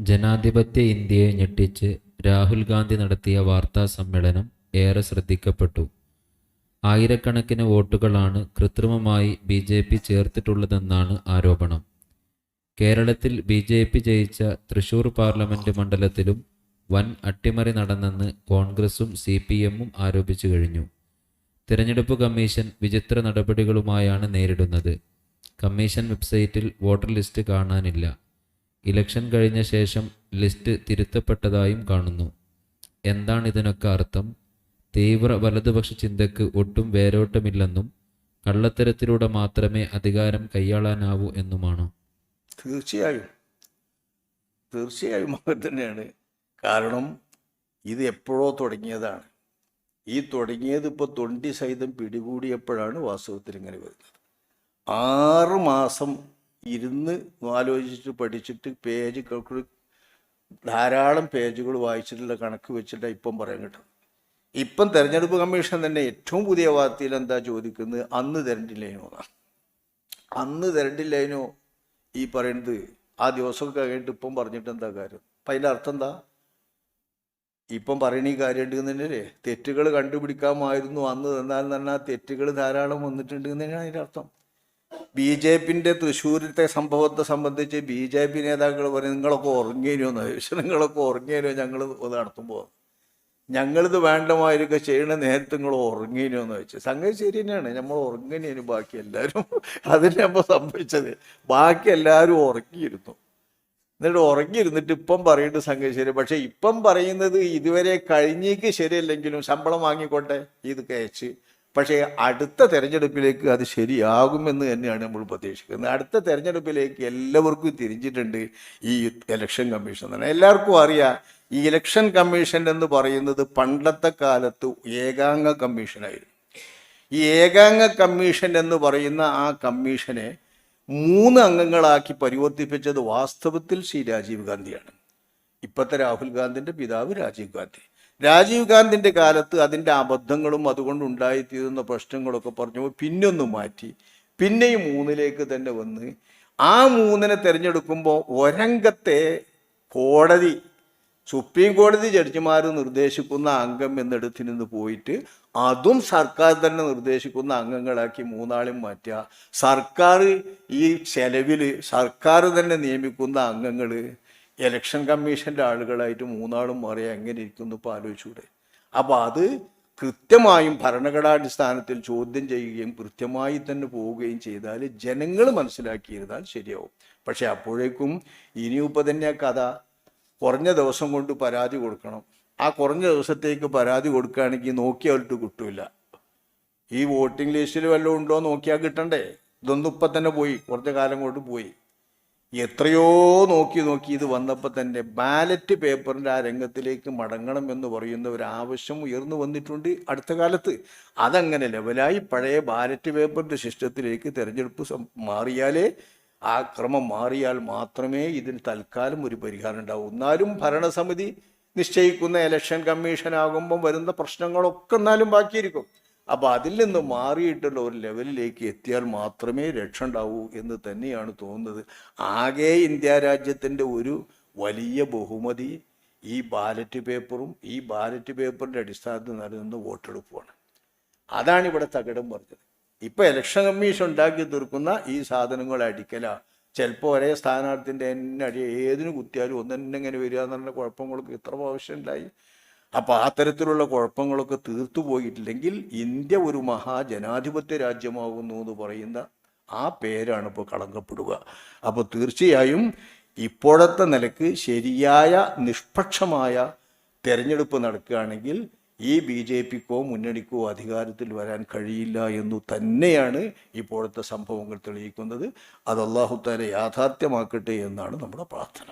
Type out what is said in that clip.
ജനാധിപത്യ ഇന്ത്യയെ ഞെട്ടിച്ച് രാഹുൽ ഗാന്ധി നടത്തിയ വാർത്താ സമ്മേളനം ഏറെ ശ്രദ്ധിക്കപ്പെട്ടു. ആയിരക്കണക്കിന് വോട്ടുകളാണ് കൃത്രിമമായി ബി ജെ പി ചേർത്തിട്ടുള്ളതെന്നാണ് ആരോപണം. കേരളത്തിൽ ബി ജെ പി ജയിച്ച തൃശൂർ പാർലമെന്റ് മണ്ഡലത്തിലും വൻ അട്ടിമറി നടന്നെന്ന് കോൺഗ്രസും സി പി എമ്മും ആരോപിച്ചു കഴിഞ്ഞു. തിരഞ്ഞെടുപ്പ് കമ്മീഷൻ വിചിത്ര നടപടികളുമായാണ് നേരിടുന്നത്. കമ്മീഷൻ വെബ്സൈറ്റിൽ വോട്ടർ ലിസ്റ്റ് കാണാനില്ല. ഇലക്ഷൻ കഴിഞ്ഞ ശേഷം ലിസ്റ്റ് തിരുത്തപ്പെട്ടതായും കാണുന്നു. എന്താണിതിനൊക്കെ അർത്ഥം? തീവ്ര വലതുപക്ഷ ചിന്തയ്ക്ക് ഒട്ടും വേരോട്ടമില്ലെന്നും കള്ളത്തരത്തിലൂടെ മാത്രമേ അധികാരം കൈയാളാനാവൂ എന്നുമാണോ? തീർച്ചയായും തീർച്ചയായും അങ്ങനെ തന്നെയാണ് കാരണം ഇത് എപ്പോഴോ തുടങ്ങിയതാണ് ഈ തുടങ്ങിയത് ഇപ്പോൾ തൊണ്ടി സഹിതം പിടികൂടിയപ്പോഴാണ് വാസ്തവത്തിൽ ഇങ്ങനെ വരുന്നത് ആറ് മാസം ഇരുന്ന് ആലോചിച്ചിട്ട് പഠിച്ചിട്ട് പേജ് ധാരാളം പേജുകൾ വായിച്ചിട്ടുള്ള കണക്ക് വെച്ചിട്ടാണ് ഇപ്പം പറയാൻ കിട്ടും ഇപ്പം തെരഞ്ഞെടുപ്പ് കമ്മീഷൻ തന്നെ ഏറ്റവും പുതിയ വാർത്തയിൽ എന്താ ചോദിക്കുന്നത്? അന്ന് തരണ്ടില്ലേനോ എന്നാണ്. അന്ന് തരണ്ടില്ലേനോ ഈ പറയുന്നത്? ആ ദിവസമൊക്കെ കഴിഞ്ഞിട്ട് ഇപ്പം പറഞ്ഞിട്ട് എന്താ കാര്യം? അപ്പം അതിന്റെ അർത്ഥം എന്താ? ഇപ്പം പറയണ ഈ കാര്യം ഉണ്ടെന്നല്ലേ തെറ്റുകൾ കണ്ടുപിടിക്കാമായിരുന്നു അന്ന് തന്നാൽ തന്നെ തെറ്റുകൾ ധാരാളം വന്നിട്ടുണ്ട് എന്നാണ് അതിന്റെ അർത്ഥം. ബി ജെ പിന്റെ തൃശ്ശൂരിലത്തെ സംഭവത്തെ സംബന്ധിച്ച് ബി ജെ പി നേതാക്കൾ പറയും നിങ്ങളൊക്കെ ഉറങ്ങിയോ എന്ന് ചോദിച്ചു. നിങ്ങളൊക്കെ ഉറങ്ങിയോ ഞങ്ങൾ നടത്തുമ്പോൾ ഞങ്ങളിത് വേണ്ടമായിരിക്കും ചെയ്യണ നേരത്തെ നിങ്ങൾ ഉറങ്ങിയിരുന്നു വെച്ചാൽ സംഗതി ശരി തന്നെയാണ്. നമ്മൾ ഉറങ്ങിനു ബാക്കി എല്ലാവരും അതിന് നമ്മൾ സംഭവിച്ചത്. ബാക്കി എല്ലാവരും ഉറങ്ങിയിരുന്നു. എന്നിട്ട് ഉറങ്ങിയിരുന്നിട്ട് ഇപ്പം പറയുന്നത് സംഗതി ശരി. പക്ഷെ ഇപ്പം പറയുന്നത് ഇതുവരെ കഴിഞ്ഞേക്ക് ശരിയല്ലെങ്കിലും ശമ്പളം വാങ്ങിക്കോട്ടെ ഇത് കയച്ച് പക്ഷേ അടുത്ത തെരഞ്ഞെടുപ്പിലേക്ക് അത് ശരിയാകുമെന്ന് തന്നെയാണ് നമ്മൾ പ്രതീക്ഷിക്കുന്നത്. അടുത്ത തെരഞ്ഞെടുപ്പിലേക്ക് എല്ലാവർക്കും തിരിഞ്ഞിട്ടുണ്ട് ഈ ഇലക്ഷൻ കമ്മീഷൻ തന്നെ എല്ലാവർക്കും അറിയാം ഈ ഇലക്ഷൻ കമ്മീഷൻ എന്ന് പറയുന്നത് പണ്ടത്തെ കാലത്ത് ഏകാംഗ കമ്മീഷനായിരുന്നു ഈ ഏകാംഗ കമ്മീഷൻ എന്ന് പറയുന്ന ആ കമ്മീഷനെ മൂന്ന് അംഗങ്ങളാക്കി പരിവർത്തിപ്പിച്ചത് വാസ്തവത്തിൽ ശ്രീ രാജീവ് ഗാന്ധിയാണ്. ഇപ്പോഴത്തെ രാഹുൽ ഗാന്ധിന്റെ പിതാവ് രാജീവ് ഗാന്ധി. രാജീവ് ഗാന്ധിന്റെ കാലത്ത് അതിന്റെ അബദ്ധങ്ങളും അതുകൊണ്ട് ഉണ്ടായിത്തീരുന്ന പ്രശ്നങ്ങളൊക്കെ പറഞ്ഞു. പിന്നൊന്ന് മാറ്റി. പിന്നെയും മൂന്നിലേക്ക് തന്നെ വന്ന്. ആ മൂന്നിനെ തിരഞ്ഞെടുക്കുമ്പോൾ ഒരംഗത്തെ കോടതി സുപ്രീം കോടതി ജഡ്ജിമാർ നിർദ്ദേശിക്കുന്ന അംഗം എന്നിടത്തിൽ നിന്ന് പോയിട്ട് അതും സർക്കാർ തന്നെ നിർദ്ദേശിക്കുന്ന അംഗങ്ങളാക്കി മൂന്നാളും മാറ്റുക. സർക്കാർ ഈ ചെലവിൽ സർക്കാർ തന്നെ നിയമിക്കുന്ന അംഗങ്ങൾ ഇലക്ഷൻ കമ്മീഷന്റെ ആളുകളായിട്ട് മൂന്നാളും മാറിയാൽ എങ്ങനെ ഇരിക്കുന്നു ഇപ്പോൾ ആലോചിച്ചൂടെ? അപ്പോൾ അത് കൃത്യമായും ഭരണഘടനാടിസ്ഥാനത്തിൽ ചോദ്യം ചെയ്യുകയും കൃത്യമായി തന്നെ പോവുകയും ചെയ്താൽ ജനങ്ങൾ മനസ്സിലാക്കിയിരുന്നാൽ ശരിയാവും. പക്ഷെ അപ്പോഴേക്കും ഇനിയിപ്പോൾ തന്നെ കഥ കുറഞ്ഞ ദിവസം കൊണ്ട് പരാതി കൊടുക്കണം. ആ കുറഞ്ഞ ദിവസത്തേക്ക് പരാതി കൊടുക്കുകയാണെങ്കിൽ നോക്കിയാലിട്ട് കിട്ടൂല. ഈ വോട്ടിംഗ് ലിസ്റ്റിൽ വല്ലതും ഉണ്ടോ നോക്കിയാൽ കിട്ടണ്ടേ? ഇതൊന്നും ഇപ്പം തന്നെ പോയി. കുറച്ച് കാലം കൊണ്ട് പോയി. എത്രയോ നോക്കി നോക്കി ഇത് വന്നപ്പോൾ തന്നെ ബാലറ്റ് പേപ്പറിന്റെ ആ രംഗത്തിലേക്ക് മടങ്ങണം എന്ന് പറയുന്ന ഒരു ആവശ്യം ഉയർന്നു വന്നിട്ടുണ്ട് അടുത്ത കാലത്ത്. അതങ്ങനെ ലെവലായി പഴയ ബാലറ്റ് പേപ്പറിന്റെ സിസ്റ്റത്തിലേക്ക് തിരഞ്ഞെടുപ്പ് മാറിയാലേ ആ ക്രമം മാറിയാൽ മാത്രമേ ഇതിന് തൽക്കാലം ഒരു പരിഹാരം ഉണ്ടാവൂ. എന്നാലും ഭരണസമിതി നിശ്ചയിക്കുന്ന ഇലക്ഷൻ കമ്മീഷൻ ആകുമ്പം വരുന്ന പ്രശ്നങ്ങളൊക്കെ എന്നാലും ബാക്കിയിരിക്കും. അപ്പോൾ അതിൽ നിന്ന് മാറിയിട്ടുള്ള ഒരു ലെവലിലേക്ക് എത്തിയാൽ മാത്രമേ രക്ഷ ഉണ്ടാവൂ എന്ന് തന്നെയാണ് തോന്നുന്നത്. ആകെ ഇന്ത്യ രാജ്യത്തിന്റെ ഒരു വലിയ ബഹുമതി ഈ ബാലറ്റ് പേപ്പറും ഈ ബാലറ്റ് പേപ്പറിന്റെ അടിസ്ഥാനത്തിൽ നടന്ന വോട്ടെടുപ്പുമാണ്. അതാണ് ഇവിടെ തകിടം പറഞ്ഞത്. ഇപ്പൊ ഇലക്ഷൻ കമ്മീഷൻ ഉണ്ടാക്കി തീർക്കുന്ന ഈ സാധനങ്ങൾ അടിക്കല. ചിലപ്പോൾ ഒരേ സ്ഥാനാർത്ഥിന്റെ എന്നെ അടി ഏതിന് കുത്തിയാലും ഒന്നെന്നെ ഇങ്ങനെ വരിക എന്നുള്ള കുഴപ്പങ്ങളൊക്കെ ഇത്ര പ്രാവശ്യം ഉണ്ടായി അപ്പോൾ ആ തരത്തിലുള്ള കുഴപ്പങ്ങളൊക്കെ തീർത്തു പോയിട്ടില്ലെങ്കിൽ ഇന്ത്യ ഒരു മഹാജനാധിപത്യ രാജ്യമാകുന്നു എന്ന് പറയുന്ന ആ പേരാണ് ഇപ്പോൾ കളങ്കപ്പെടുക. അപ്പോൾ തീർച്ചയായും ഇപ്പോഴത്തെ നിലയ്ക്ക് ശരിയായ നിഷ്പക്ഷമായ തെരഞ്ഞെടുപ്പ് നടക്കുകയാണെങ്കിൽ ഈ ബി ജെ പിക്കോ മുന്നണിക്കോ അധികാരത്തിൽ വരാൻ കഴിയില്ല എന്നു തന്നെയാണ് ഇപ്പോഴത്തെ സംഭവങ്ങൾ തെളിയിക്കുന്നത്. അത് അള്ളാഹുത്താലെ യാഥാർത്ഥ്യമാക്കട്ടെ എന്നാണ് നമ്മുടെ പ്രാർത്ഥന.